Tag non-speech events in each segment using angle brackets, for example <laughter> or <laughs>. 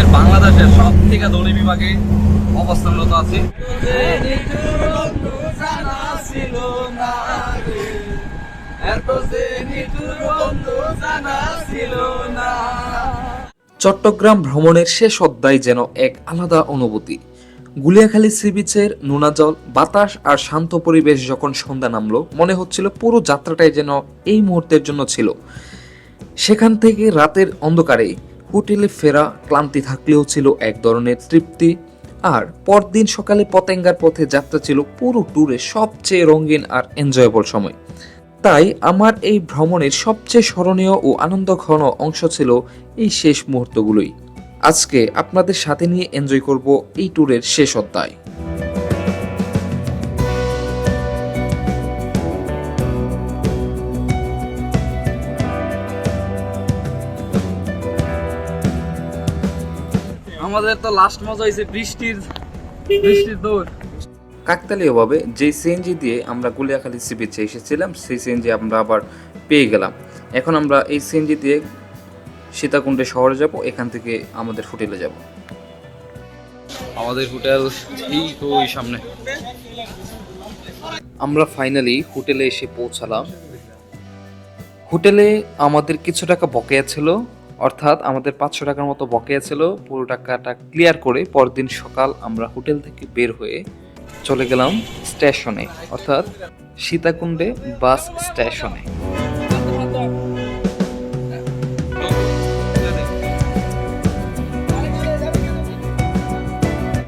আমাদের বাংলাদেশের সব থেকে দলি বিভাগে অবস্থানরত আছি। চট্টগ্রাম ভ্রমণের শেষ অধ্যায় যেন এক আলাদা অনুভূতি। গুলিয়াখালী সি বিচের নোনা জল, বাতাস আর শান্ত পরিবেশ যখন সন্ধ্যা নামলো, মনে হচ্ছিল পুরো যাত্রাটাই যেন এই মুহূর্তের জন্য ছিল। সেখান থেকে রাতের অন্ধকারে হোটেলে ফেরা, ক্লান্তি থাকলেও ছিল এক ধরনের তৃপ্তি। আর পরদিন সকালে পতেঙ্গার পথে যাত্রা ছিল পুরো ট্যুরে সবচেয়ে রঙিন আর এনজয়েবল সময়। তাই আমার এই ভ্রমণের সবচেয়ে স্মরণীয় ও আনন্দঘন অংশ ছিল এই শেষ মুহূর্তগুলোই। আজকে আপনাদের সাথে নিয়ে এনজয় করব এই ট্যুরের শেষ অধ্যায়। আমাদের তো লাস্ট মজা হয়েছে বৃষ্টির বৃষ্টির দৌড়। কাকতালীয়ভাবে যে সিএনজি দিয়ে আমরা গুলিয়াখালী সি বিচে এসেছিলাম সেই সিএনজি আমরা আবার পেয়ে গেলাম। এখন আমরা এই সিএনজি দিয়ে সীতাকুণ্ডে শহরে যাব এখান থেকে আমাদের হোটেলে যাব। আমাদের হোটেল ঠিক ওই সামনে। আমরা ফাইনালি হোটেলে এসে পৌঁছালাম। হোটেলে আমাদের কিছু টাকা বকেয়া ছিল অর্থাৎ আমাদের পাঁচশো টাকার মতো বকেয়া ছিল। পুরো টাকাটা ক্লিয়ার করে পরদিন সকাল আমরা হোটেল থেকে বের হয়ে চলে গেলাম স্টেশনে, অর্থাৎ সীতাকুণ্ডে বাস স্টেশনে।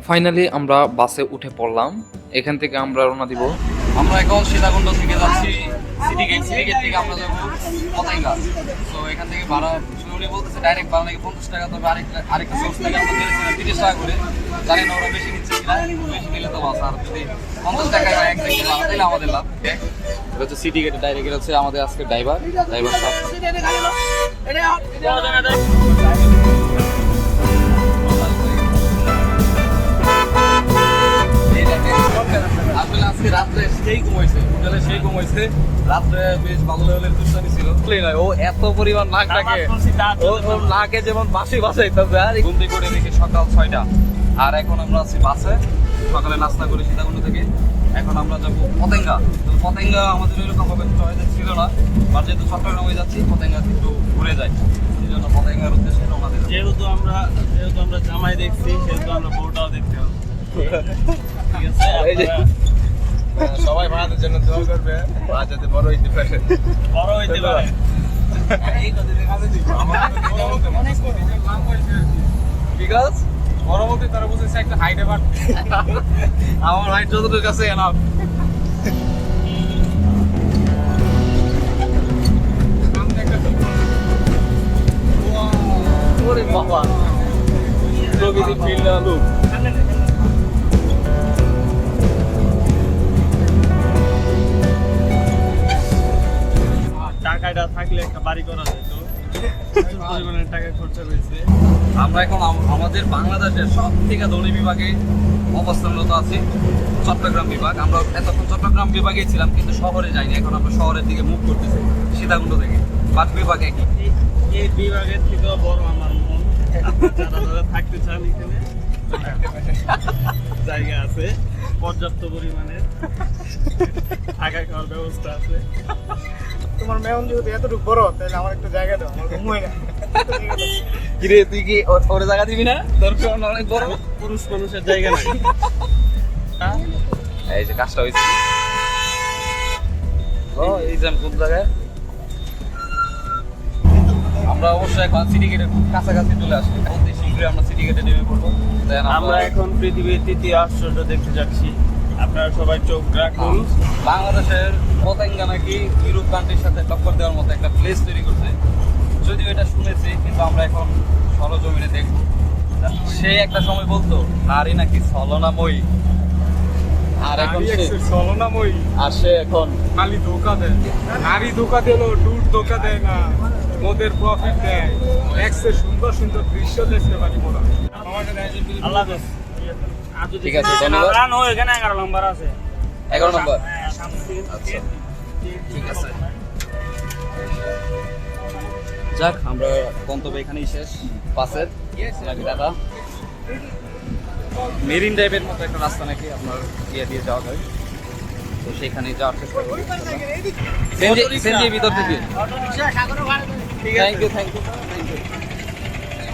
ফাইনালি আমরা বাসে উঠে পড়লাম। এখান থেকে আমরা রওনা দিব। আমরা এখন সীতাকুণ্ড থেকে যাচ্ছি। সিটি গেট থেকে আমরা যাব। পতেঙ্গা তো এখান থেকে ভাড়া উনি বলতেছে ডাইরেক্ট ভাড়া নাকি পঞ্চাশ টাকা তবে আরেকটা আরেকটা সোর্স থেকে আমরা ধরেছিলাম তিরিশ টাকা করে। জানি না ওরা বেশি নিচ্ছে কিনা বেশি নিলে তো বাস আর যদি পঞ্চাশ টাকা এক থেকে ভাড়া দিলে আমাদের লাভ। এটা হচ্ছে সিটি গেটে ডাইরেক্ট হচ্ছে আমাদের আজকে ড্রাইভার ড্রাইভার সাহেব আসলে আজকে রাত্রে সেই ঘুমাইছে হোটেলে সেই ঘুমাইছে রাত্রে বেশ ভালো লেভেলের দুষ্টানি ছিল। নয় ও এত পরিমাণ নাক ডাকে। ও নাকে যেমন বাসি বাসাইতেছে আর ঘুম থেকে করে দেখি সকাল ছয়টা। আর এখন আমরা আছি বাসে। সকালে নাস্তা করি সীতাকুণ্ড থেকে। এখন আমরা যাব পতেঙ্গা। তো পতেঙ্গা আমাদের এরকম ভাবে চয়েস ছিল না। বা যেহেতু চট্টগ্রামে যাচ্ছি পতেঙ্গা একটু ঘুরে যাই। সেই জন্য পতেঙ্গার উদ্দেশ্যে রওনা দিলাম। যেহেতু আমরা যেহেতু আমরা জামাই দেখছি সেহেতু আমরা বউটাও দেখতে হবে। ঠিক আছে এই যে- আপনারা সবাই ভাড়াদের জন্য দোয়া করবে। ভাড়া যাতে বড় হইতে পারে। বড় হইতে পারে। বিকজ পরবর্তী তারা বুঝেছে একটা হাইটে পার আমার হাইট যতটুকু কাছে এনাফ ওরে বাবা। প্রকৃতি ফিল না লুক টাকাটা থাকলে একটা বাড়ি করা যেত টাকা খরচা হয়েছে। আমরা এখন আমাদের বাংলাদেশের সব থেকে ধনী বিভাগে অবস্থানরত আছি চট্টগ্রাম বিভাগ। আমরা এতক্ষণ চট্টগ্রাম বিভাগে ছিলাম কিন্তু শহরে যাইনি। এখন আমরা শহরের দিকে মুভ করতেছি সীতাকুণ্ড থেকে। বাদ বিভাগ এই- বিভাগের থেকেও বড় আমার মন। আপনারা যারা থাকতে চান এখানে জায়গা আছে পর্যাপ্ত পরিমাণে থাকা খাওয়ার ব্যবস্থা আছে। তোমার যেহেতু এতটুকু বড় তাহলে আমার একটা জায়গা দাও আমার না। কিরে তুই কি ওরে জায়গা দিবি না? অন্য অনেক বড়? পুরুষ মানুষের জায়গা নাই এই যে কাজটা হয়েছে ও এই যে কোন জায়গায়? আমরা অবশ্যই এখন সিটি গেটের কাছাকাছি চলে আসি অতি শীঘ্রই আমরা সিটি গেটে নেমে পড়ব। আমরা এখন পৃথিবীর তৃতীয় আশ্চর্য দেখতে যাচ্ছি। আপনারা সবাই চোখ রাখুন। বাংলাদেশের পতেঙ্গা নাকি ইউরোপ কান্ট্রির সাথে টক্কর দেওয়ার মতো একটা প্লেস তৈরি করছে। যদিও এটা শুনেছি কিন্তু আমরা এখন সরজমিনে দেখব। সে একটা সময় বলতো নারী নাকি ছলনাময়ী। আর এখন সে চলনাময়ী আর সে এখন খালি ধোকা দেয়। নারী ধোকা দিল দুধ ধোকা দেয় না। মদের প্রফিট দেয়। এক্সের সুন্দর সুন্দর দৃশ্য দেখতে পারি মোরা আল্লাহ ঠিক আছে, ধন্যবাদ। রান হয়ে এখানে এগারো নম্বর আছে। এগারো নম্বর। হ্যাঁ, আচ্ছা। ঠিক আছে। যাক আমরা গন্তব্য এখানেই শেষ। বাসের দাদা? মেরিন ড্রাইভের মতো একটা রাস্তা নাকি আপনার ইয়ে দিয়ে যাওয়া যায়। তো সেখানে যাওয়ার চেষ্টা করি সেনজি ভিতর থেকে। থ্যাংক ইউ থ্যাংক ইউ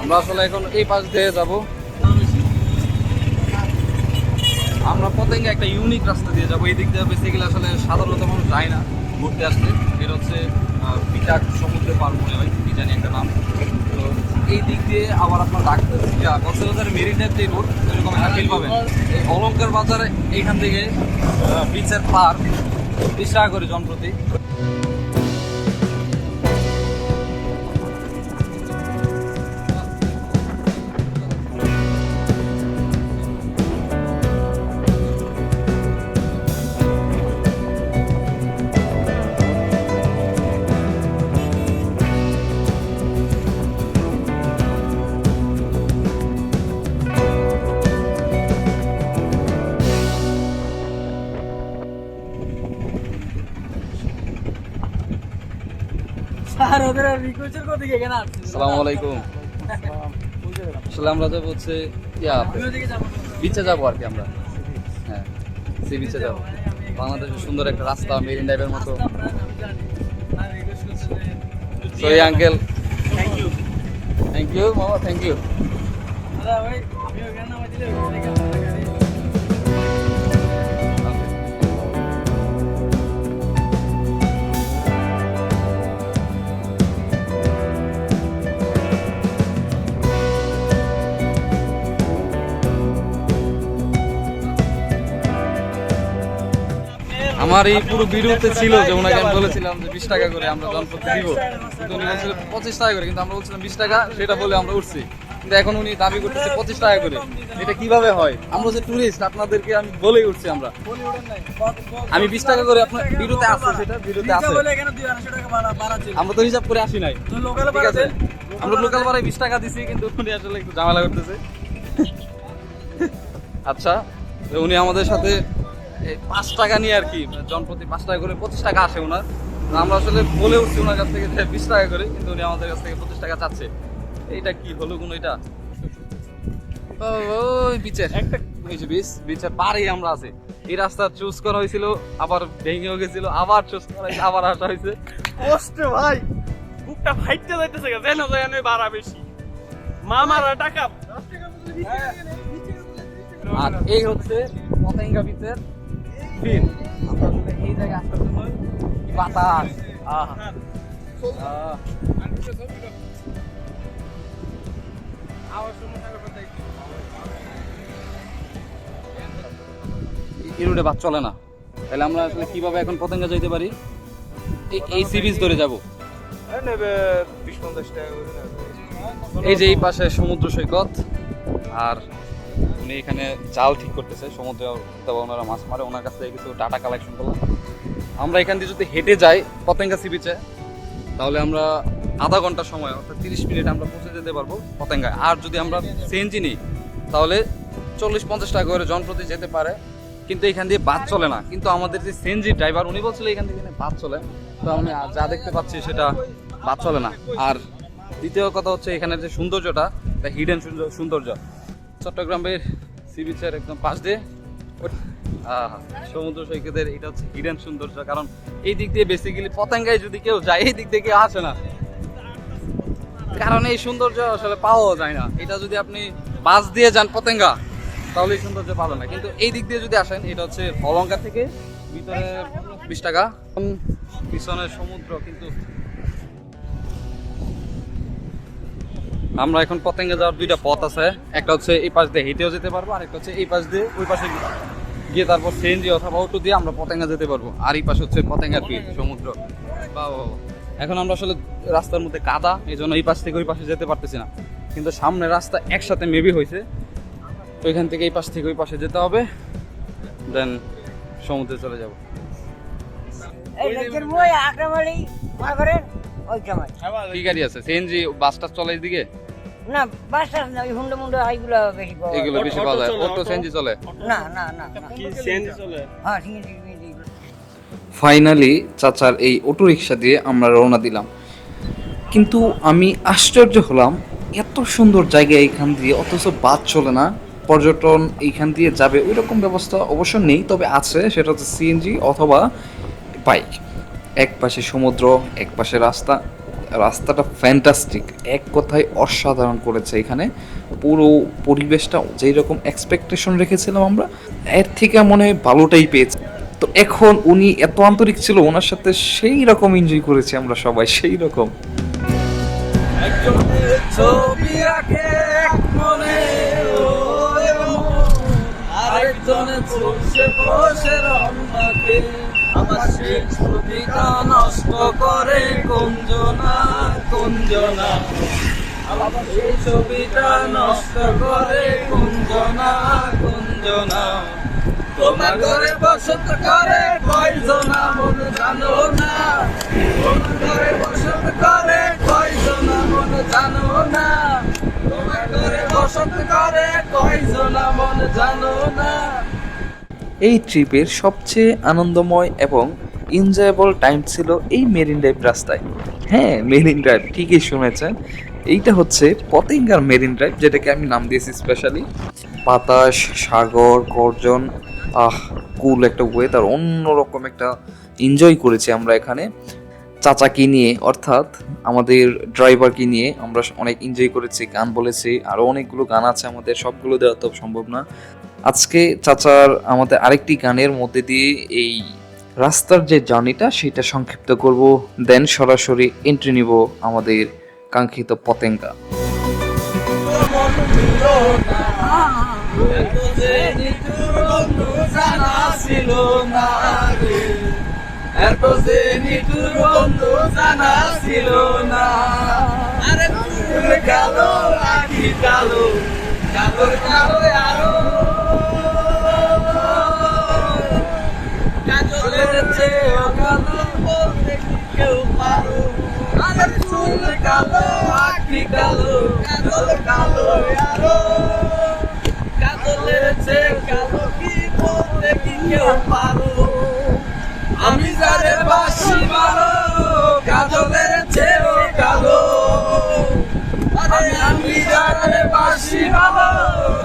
আমরা আসলে এখন এই পাশ দিয়ে যাব। আমরা পতেঙ্গে একটা ইউনিক রাস্তা দিয়ে যাব। এই দিক দিয়ে বেসিক্যালি আসলে সাধারণত মানুষ যায় না ঘুরতে আসতে। এর হচ্ছে পিটাক সমুদ্রে পার মনে হয়, কি জানি একটা নাম। এই দিক দিয়ে আবার আপনার কক্সবাজার মেরিন যে রোড এরকম একটা ফিল পাবেন। এই অলঙ্কার বাজার এইখান থেকে বিচের পার বিশ টাকা করে জনপ্রতি। আসসালামু আলাইকুম আসলে আমরা যাব হচ্ছে বিচে যাব আর কি আমরা। হ্যাঁ সি বিচে যাব। বাংলাদেশের সুন্দর একটা রাস্তা, মেরিন ড্রাইভের মতো। Sorry uncle thank you thank you মামা থ্যাংক ইউ আমার এই পুরো বিরুদ্ধে ছিল যে ওনাকে আমি বলেছিলাম যে বিশ টাকা করে আমরা জনপ্রতি দিব। কিন্তু উনি পঁচিশ টাকা করে, কিন্তু আমরা বলছিলাম বিশ টাকা, সেটা বলে আমরা উঠছি। কিন্তু এখন উনি দাবি করতেছে পঁচিশ টাকা করে। এটা কীভাবে হয়? আমরা যে টুরিস্ট আপনাদেরকে আমি বলেই উঠছি আমরা। আমি বিশ টাকা করে আপনার ভিডিওতে আছে সেটা, ভিডিওতে আছে। আমরা তো হিসাব করে আসি নাই। ঠিক আছে। আমরা লোকাল বারে বিশ টাকা দিছি, কিন্তু উনি আসলে একটু ঝামেলা করতেছে। আচ্ছা উনি আমাদের সাথে পাঁচ টাকা নিয়ে আর কি জনপ্রতি পাঁচ টাকা করে পঁচিশ টাকা আসে ওনার। আমরা আসলে বলে উঠছি ওনার কাছ থেকে যে বিশ টাকা করে কিন্তু উনি আমাদের কাছ থেকে পঁচিশ টাকা চাচ্ছে। এইটা কি হলো কোন এটা? ও, ওই বিচের। একটা এই যে বিচ বিচের পাড়েই আমরা আছি। এই রাস্তা চুজ করা হয়েছিল আবার ভেঙেও গেছিল আবার চুজ করা হয়েছে আবার আসা হয়েছে। কষ্ট ভাই। বুকটা ফাইটতে যাইতেছে গা যেন যেন বাড়া বেশি। মামারা টাকা। আর এই হচ্ছে পতেঙ্গা বিচের ফিল। আমরা আসলে এই জায়গায় বাতাস আহ বাস চলে না। তাহলে আমরা আসলে কীভাবে এখন পতেঙ্গা যাইতে পারি? এই এই সি বিচ ধরে যাব। নেবে বিশ পঞ্চাশ টাকা করে। এই যে এই পাশে সমুদ্র সৈকত আর উনি এখানে জাল ঠিক করতেছে, সমুদ্রে ওনারা মাছ মারে, ওনার কাছ থেকে কিছু ডাটা কালেকশন করলাম। আমরা এখান দিয়ে যদি হেঁটে যাই পতেঙ্গা সি বিচে তাহলে আমরা আধা ঘণ্টা সময়, অর্থাৎ তিরিশ মিনিট আমরা পৌঁছে যেতে পারব পতেঙ্গায়। আর যদি আমরা সিএনজি নিই, তাহলে চল্লিশ পঞ্চাশ টাকা করে জনপ্রতি যেতে পারে, কিন্তু এখান দিয়ে বাস চলে না। কিন্তু আমাদের যে সিএনজি ড্রাইভার উনি বলছিল এখান থেকে বাস চলে। তো আমি যা দেখতে পাচ্ছি সেটা বাস চলে না। আর দ্বিতীয় কথা হচ্ছে এখানের যে সৌন্দর্যটা হিডেন সৌন্দর্য। চট্টগ্রামের সি বিচের একদম পাশ দিয়ে। সমুদ্র সৈকতের এটা হচ্ছে হিডেন সৌন্দর্য, কারণ এই দিক দিয়ে বেসিক্যালি পতেঙ্গায় যদি কেউ যায়, এই দিক দিয়ে কেউ আসে না। কারণ এই সৌন্দর্য আসলে পাওয়া যায় না। এটা যদি আপনি বাস দিয়ে যান পতেঙ্গা, তাহলে এই সৌন্দর্য পাবেন না। কিন্তু এই দিক দিয়ে যদি আসেন, এটা হচ্ছে অলঙ্কার থেকে, ভিতরে বিশ টাকা, পিছনে সমুদ্র, কিন্তু আমরা এখন পতেঙ্গে যাওয়ার দুইটা পথ আছে। একটা হচ্ছে এই পাশ দিয়ে হেঁটেও যেতে পারব আর একটা হচ্ছে এই পাশ দিয়ে ওই পাশে গিয়ে- গিয়ে তারপর সিএনজি অথবা অটো দিয়ে আমরা পতেঙ্গা যেতে পারব। আর এই পাশে হচ্ছে পতেঙ্গার পিঠ সমুদ্র। বাহ। এখন আমরা আসলে রাস্তার মধ্যে কাদা এই জন্য এই পাশ থেকে ওই পাশে যেতে পারতেছি না। কিন্তু সামনে রাস্তা একসাথে মেবি হয়েছে। তো এখান থেকে এই পাশ থেকে ওই পাশে যেতে হবে দেন সমুদ্রে চলে যাব। সময় কি গাড়ি আছে? সিএনজি বাসটা চলে এইদিকে না বাস না ওই হুন্ডা মুন্ডা এইগুলো বেশি পাওয়া যায়। এগুলো বেশি পাওয়া যায়। অটো সিএনজি চলে? না না না না। কি সিএনজি চলে? হ্যাঁ ঠিক আছে ঠিক আছে ফাইনালি চাচার এই অটো রিক্সা দিয়ে আমরা রওনা দিলাম। কিন্তু আমি আশ্চর্য হলাম এত সুন্দর জায়গা এইখান দিয়ে অথচ বাদ চলে না। পর্যটন এইখান দিয়ে যাবে ওই রকম ব্যবস্থা অবশ্য নেই তবে আছে সেটা হচ্ছে সিএনজি অথবা বাইক। এক পাশে সমুদ্র এক পাশে রাস্তা। রাস্তাটা ফ্যান্টাস্টিক এক কথায় অসাধারণ করেছে এখানে। পুরো পরিবেশটা যেই রকম এক্সপেকটেশন রেখেছিলাম আমরা, এর থেকে মনে হয় ভালোটাই পেয়েছি। তো এখন উনি এত আন্তরিক ছিল, ওনার সাথে সেই রকম এনজয় করেছি আমরা সবাই, সেই রকম। সেই ছবিটা নষ্ট করে কঞ্জনা কঞ্জনা সেই ছবিটা নষ্ট করে কঞ্জনা কঞ্জনা তোমার ঘরে বসত করে কয়জনা মন জানো না তোমার ঘরে বসত করে কয়জনা মন জানো না তোমার ঘরে বসত করে কয়জনা মন জানো না এই ট্রিপের সবচেয়ে আনন্দময় এবং এনজয়েবল টাইম ছিল এই মেরিন ড্রাইভ রাস্তায়। হ্যাঁ মেরিন ড্রাইভ, ঠিকই শুনেছেন। এইটা হচ্ছে পতেঙ্গার মেরিন ড্রাইভ, যেটাকে আমি নাম দিয়েছি স্পেশালি বাতাস, সাগর, গর্জন, আহ কুল একটা ওয়েদার অন্যরকম একটা এনজয় করেছি আমরা এখানে। চাচাকে নিয়ে, অর্থাৎ আমাদের ড্রাইভারকে নিয়ে আমরা অনেক এনজয় করেছি, গান বলেছি আরও অনেকগুলো গান আছে আমাদের, সবগুলো দেওয়া তো সম্ভব না। আজকে চাচার আমাদের আরেকটি গানের মধ্যে দিয়ে এই রাস্তার যে জার্নিটা, সেটা সংক্ষিপ্ত করব। দেন সরাসরি এন্ট্রি নিব আমাদের কাঙ্ক্ষিত পতেঙ্গা। জানা ছিল না আরে কালো কালো কালো আরও কালো, আখি কালো কাজল কালো আরও কাজলের চেয়ে কালো, কি বলতে কি কেউ পারো? আমি যারে বাসি ভালো কাজলের চেয়েও কালো। আরে আমি যারে বাসি ভালো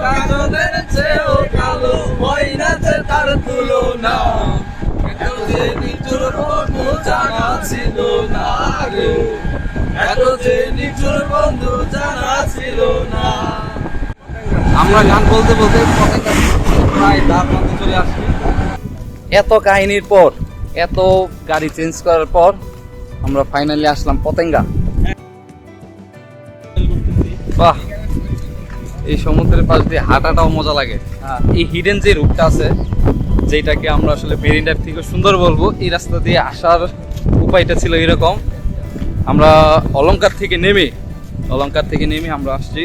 কাজলের চেয়েও কালো। ময়নাতে তার তুলনা এত যে বন্ধু জানা ছিল না রে। এত যে নিঠুর বন্ধু জানা ছিল না আমরা গান বলতে বলতে প্রায় তার মধ্যে চলে আসছি। এত কাহিনীর পর এত গাড়ি চেঞ্জ করার পর আমরা ফাইনালি আসলাম পতেঙ্গা। বাহ এই সমুদ্রের পাশ দিয়ে হাঁটাটাও মজা লাগে। এই হিডেন যে রুটটা আছে যেটাকে আমরা আসলে মেরিন ড্রাইভ থেকে সুন্দর বলব এই রাস্তা দিয়ে আসার উপায়টা ছিল এরকম। আমরা অলঙ্কার থেকে নেমে অলঙ্কার থেকে নেমে আমরা আসছি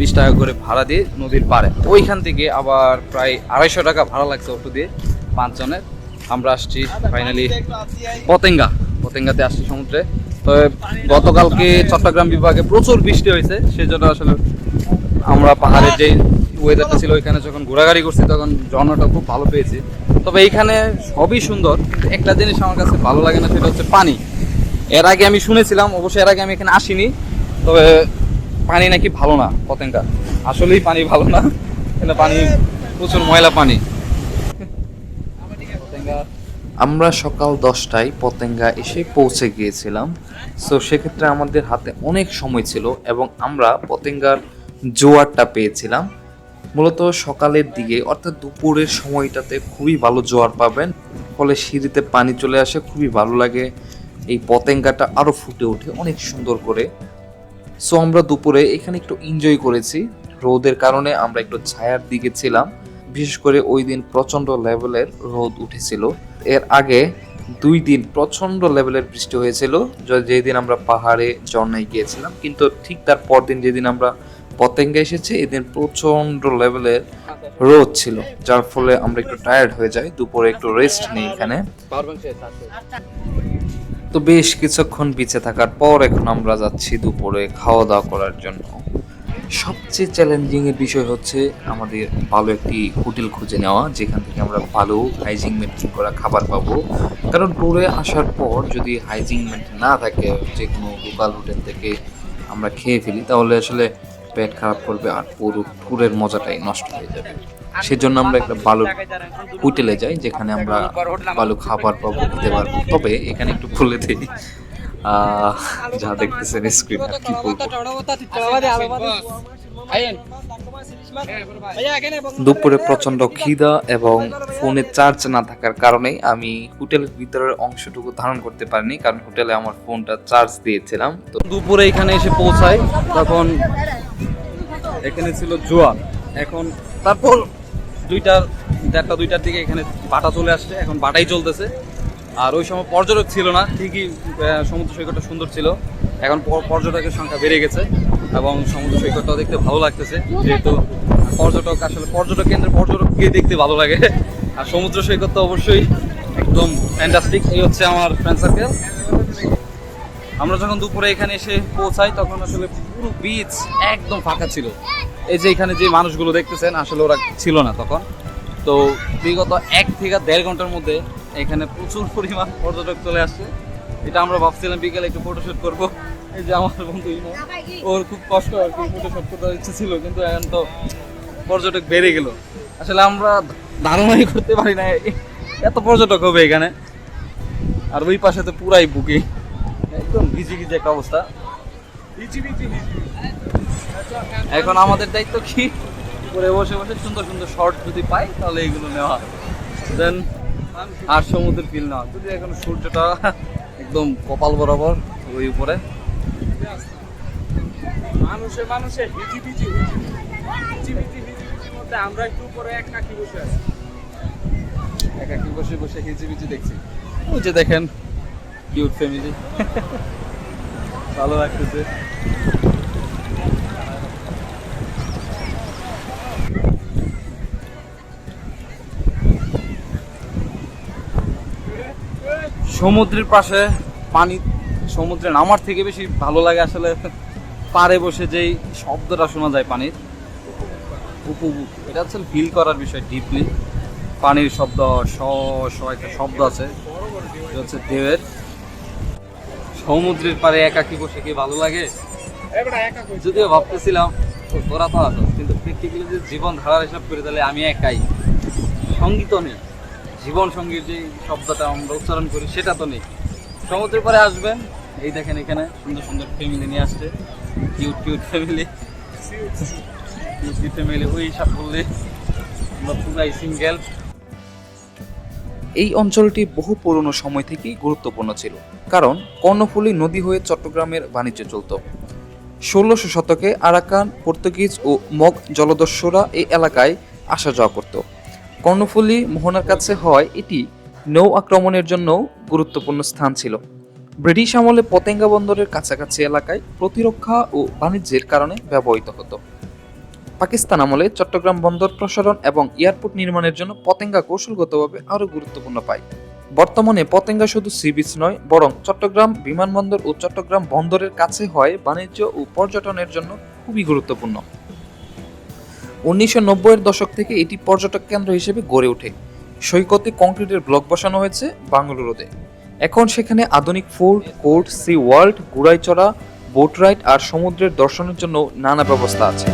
বিশ টাকা করে ভাড়া দিয়ে নদীর পাড়ে। ওইখান থেকে আবার প্রায় আড়াইশো টাকা ভাড়া লাগছে অটো দিয়ে পাঁচজনের। আমরা আসছি ফাইনালি পতেঙ্গা। পতেঙ্গাতে আসছি সমুদ্রে। তবে গতকালকে চট্টগ্রাম বিভাগে প্রচুর বৃষ্টি হয়েছে, সেজন্য আসলে আমরা পাহাড়ের যে ওয়েদারটা ছিল ওইখানে যখন ঘোরাঘুরি করছি, তখন ঝর্ণাটা খুব ভালো পেয়েছি। তবে এইখানে সবই সুন্দর। একটা জিনিস আমার কাছে ভালো লাগে না, সেটা হচ্ছে পানি। এর আগে আমি শুনেছিলাম, অবশ্যই এর আগে আমি এখানে আসিনি, তবে পানি নাকি ভালো না, পতেঙ্গা। আসলেই পানি ভালো না, এখানে পানি, প্রচুর ময়লা পানি। আমরা সকাল দশটায় পতেঙ্গা এসে পৌঁছে গিয়েছিলাম। সো সেক্ষেত্রে আমাদের হাতে অনেক সময় ছিল এবং আমরা পতেঙ্গার জোয়ারটা পেয়েছিলাম। মূলত সকালের দিকে, অর্থাৎ দুপুরের সময়টাতে খুবই ভালো জোয়ার পাবেন। ফলে সিঁড়িতে পানি চলে আসে, খুবই ভালো লাগে। এই পতেঙ্গাটা আরও ফুটে ওঠে, অনেক সুন্দর করে। সো আমরা দুপুরে এখানে একটু এনজয় করেছি। রোদের কারণে আমরা একটু ছায়ার দিকে ছিলাম। বিশেষ করে ওই দিন প্রচণ্ড লেভেলের রোদ উঠেছিল। এর আগে দুই দিন প্রচণ্ড লেভেলের বৃষ্টি হয়েছিল। যেদিন আমরা পাহাড়ে ঝর্ণায় গিয়েছিলাম, কিন্তু ঠিক তার পরদিন যেদিন আমরা পতেঙ্গা এসেছি, এদিন প্রচণ্ড লেভেলের রোদ ছিল, যার ফলে আমরা একটু টায়ার্ড হয়ে যাই। দুপুরে একটু রেস্ট নেই এখানে। তো বেশ কিছুক্ষণ পিছে থাকার পর এখন আমরা যাচ্ছি দুপুরে খাওয়া দাওয়া করার জন্য। সবচেয়ে চ্যালেঞ্জিং এর বিষয় হচ্ছে আমাদের ভালো একটি হোটেল খুঁজে নেওয়া, যেখান থেকে আমরা ভালো হাইজিং মেনটেন করা খাবার পাবো। কারণ ট্যুরে আসার পর যদি হাইজিং মেনটেন না থাকে যে কোনো লোকাল হোটেল থেকে আমরা খেয়ে ফেলি, তাহলে আসলে পেট খারাপ করবে আর পুরো ট্যুরের মজাটাই নষ্ট হয়ে যাবে। সেজন্য আমরা একটা বালুর হোটেলে যাই যেখানে আমরা ভালো খাবার পাবো খেতে পারব। তবে এখানে একটু খুলে দিই যা দেখতেছেন স্ক্রিন আর কি বলব। দুপুরে প্রচণ্ড খিদা এবং ফোনে চার্জ না থাকার কারণে আমি হোটেলের ভিতরের অংশটুকু ধারণ করতে পারিনি কারণ হোটেলে আমার ফোনটা চার্জ দিয়েছিলাম। তো দুপুরে এখানে এসে পৌঁছাই তখন এখানে ছিল জোয়ার এখন তারপর দুইটার দেড়টা, দুইটার দিকে এখানে বাটা চলে আসছে। এখন বাটাই চলতেছে। আর ওই সময় পর্যটক ছিল না, ঠিকই সমুদ্র সৈকতটা সুন্দর ছিল। এখন পর- পর্যটকের সংখ্যা বেড়ে গেছে এবং সমুদ্র সৈকতটাও দেখতে ভালো লাগতেছে। যেহেতু পর্যটক আসলে পর্যটক কেন্দ্রে পর্যটককে দেখতে ভালো লাগে। আর সমুদ্র সৈকত তো অবশ্যই একদম ফ্যান্টাস্টিক এই হচ্ছে আমার ফ্রেন্ড সার্কেল আমরা যখন দুপুরে এখানে এসে পৌঁছাই, তখন আসলে পুরো বিচ একদম ফাঁকা ছিল। এই যে এখানে যে মানুষগুলো দেখতেছেন, আসলে ওরা ছিল না তখন। তো বিগত এক থেকে দেড় ঘণ্টার মধ্যে এখানে প্রচুর পরিমাণ পর্যটক চলে আসছে। এটা আমরা ভাবছিলাম বিকেলে একটু ফটোশুট করব। এই যে আমার বন্ধু ওর খুব কষ্ট আর কি ফটোশুট করার ইচ্ছে ছিল, কিন্তু এখন তো পর্যটক বেড়ে গেল। আসলে আমরা ধারণাই করতে পারি না, এত পর্যটক হবে এখানে। আর ওই পাশে তো পুরাই বুকিং, একদম ভিজি ভিজি একটা অবস্থা। এখন আমাদের দায়িত্ব কি? করে বসে বসে সুন্দর সুন্দর শর্ট যদি পাই তাহলে এগুলো নেওয়া দেন আর সমুদ্রের ফিল নেওয়া যদি এখন সূর্যটা একদম কপাল বরাবর ওই উপরে। মানুষে মানুষে হিজি বিজি হিজি হিজি বিজি হিজি মধ্যে আমরা একটু উপরে এক কাকি বসে আছি। একাকি বসে বসে হিজি বিজি দেখছি। ওই যে দেখেন কিউট ফ্যামিলি <laughs> ভালো লাগতেছে। সমুদ্রের পাশে পানি সমুদ্রে নামার থেকে বেশি ভালো লাগে আসলে। পাড়ে বসে যেই শব্দটা শোনা যায় পানির। উপভোগ। এটা হচ্ছে ফিল করার বিষয় ডিপলি পানির শব্দ স স একটা শব্দ আছে। হচ্ছে ঢেউয়ের সমুদ্রের পাড়ে একাকি বসে কি ভালো লাগে? যদিও ভাবতেছিলাম তোরা তো আছো কিন্তু প্র্যাকটিক্যালি যদি জীবন ধারার হিসাব করে তাহলে আমি একাই। সংগীত নেই। জীবন সঙ্গীর যে শব্দটা আমরা উচ্চারণ করি, সেটা তো নেই। সমুদ্রের পরে আসবেন, এই দেখেন এখানে সুন্দর সুন্দর ফ্যামিলি নিয়ে আসছে। Cute cute family family single এই অঞ্চলটি বহু পুরনো সময় থেকেই গুরুত্বপূর্ণ ছিল, কারণ কর্ণফুলী নদী হয়ে চট্টগ্রামের বাণিজ্য চলত। ষোলোশো শতকে আরাকান, পর্তুগিজ ও মগ জলদস্যুরা এই এলাকায় আসা যাওয়া করত। কর্ণফুলী মোহনার কাছে হয় এটি নৌ আক্রমণের জন্য গুরুত্বপূর্ণ স্থান ছিল। ব্রিটিশ আমলে পতেঙ্গা বন্দরের কাছাকাছি এলাকায় প্রতিরক্ষা ও বাণিজ্যের কারণে ব্যবহৃত হতো। পাকিস্তান আমলে চট্টগ্রাম বন্দর প্রসারণ এবং এয়ারপোর্ট নির্মাণের জন্য পতেঙ্গা কৌশলগতভাবে আরও গুরুত্বপূর্ণ পায়। বর্তমানে পতেঙ্গা শুধু সি বিচ নয়, বরং চট্টগ্রাম বিমানবন্দর ও চট্টগ্রাম বন্দরের কাছে হয় বাণিজ্য ও পর্যটনের জন্য খুবই গুরুত্বপূর্ণ। উনিশশো নব্বইয়ের দশক থেকে এটি পর্যটক কেন্দ্র হিসেবে গড়ে ওঠে। সৈকতে কংক্রিটের ব্লক বসানো হয়েছে বাংলোরোতে এখন সেখানে আধুনিক ফুড কোর্ট, সি ওয়ার্ল্ড, ঘুড়াইচড়া, বোট রাইড আর সমুদ্রের দর্শনের জন্য নানা ব্যবস্থা আছে।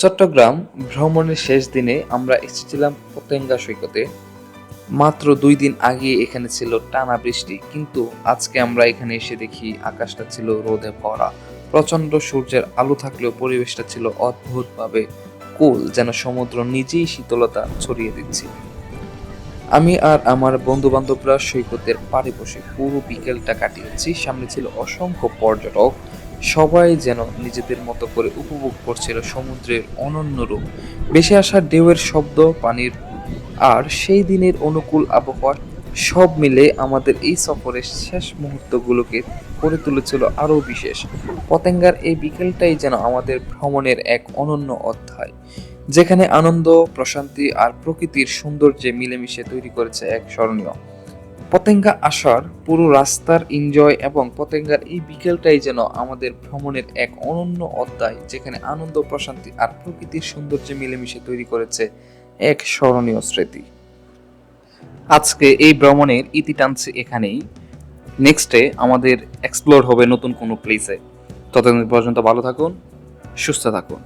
চট্টগ্রাম ভ্রমণের শেষ দিনে আমরা এসেছিলাম পতেঙ্গা সৈকতে। মাত্র দুই দিন আগে এখানে ছিল টানা বৃষ্টি, কিন্তু আজকে আমরা এখানে এসে দেখি আকাশটা ছিল রোদে ভরা। প্রচণ্ড সূর্যের আলো থাকলেও পরিবেশটা ছিল অদ্ভুতভাবে কুল যেন সমুদ্র নিজেই শীতলতা ছড়িয়ে দিচ্ছে। আমি আর আমার বন্ধু বান্ধবরা সৈকতের পাড়ে বসে পুরো বিকেলটা কাটিয়েছি। সামনে ছিল অসংখ্য পর্যটক। সবাই যেন নিজেদের মতো করে উপভোগ করছিল সমুদ্রের অনন্য রূপ। বেশি আসা ঢেউয়ের শব্দ, পানির আর সেই দিনের অনুকূল আবহাওয়া, সব মিলে আমাদের এই সফরের শেষ মুহূর্তগুলোকে করে তুলেছিল আরও বিশেষ। পতেঙ্গার এই বিকেলটাই যেন আমাদের ভ্রমণের এক অনন্য অধ্যায়, যেখানে আনন্দ, প্রশান্তি আর প্রকৃতির সৌন্দর্যে মিলেমিশে তৈরি করেছে এক স্মরণীয়। পতেঙ্গা আসার পুরো রাস্তার এনজয় এবং পতেঙ্গার এই বিকেলটাই যেন আমাদের ভ্রমণের এক অনন্য অধ্যায়, যেখানে আনন্দ, প্রশান্তি আর প্রকৃতির সৌন্দর্যে মিলেমিশে তৈরি করেছে এক স্মরণীয় স্মৃতি। আজকে এই ভ্রমণের ইতি টানছে এখানেই। নেক্সটে আমাদের এক্সপ্লোর হবে নতুন কোনো প্লেসে ততদিন পর্যন্ত ভালো থাকুন সুস্থ থাকুন।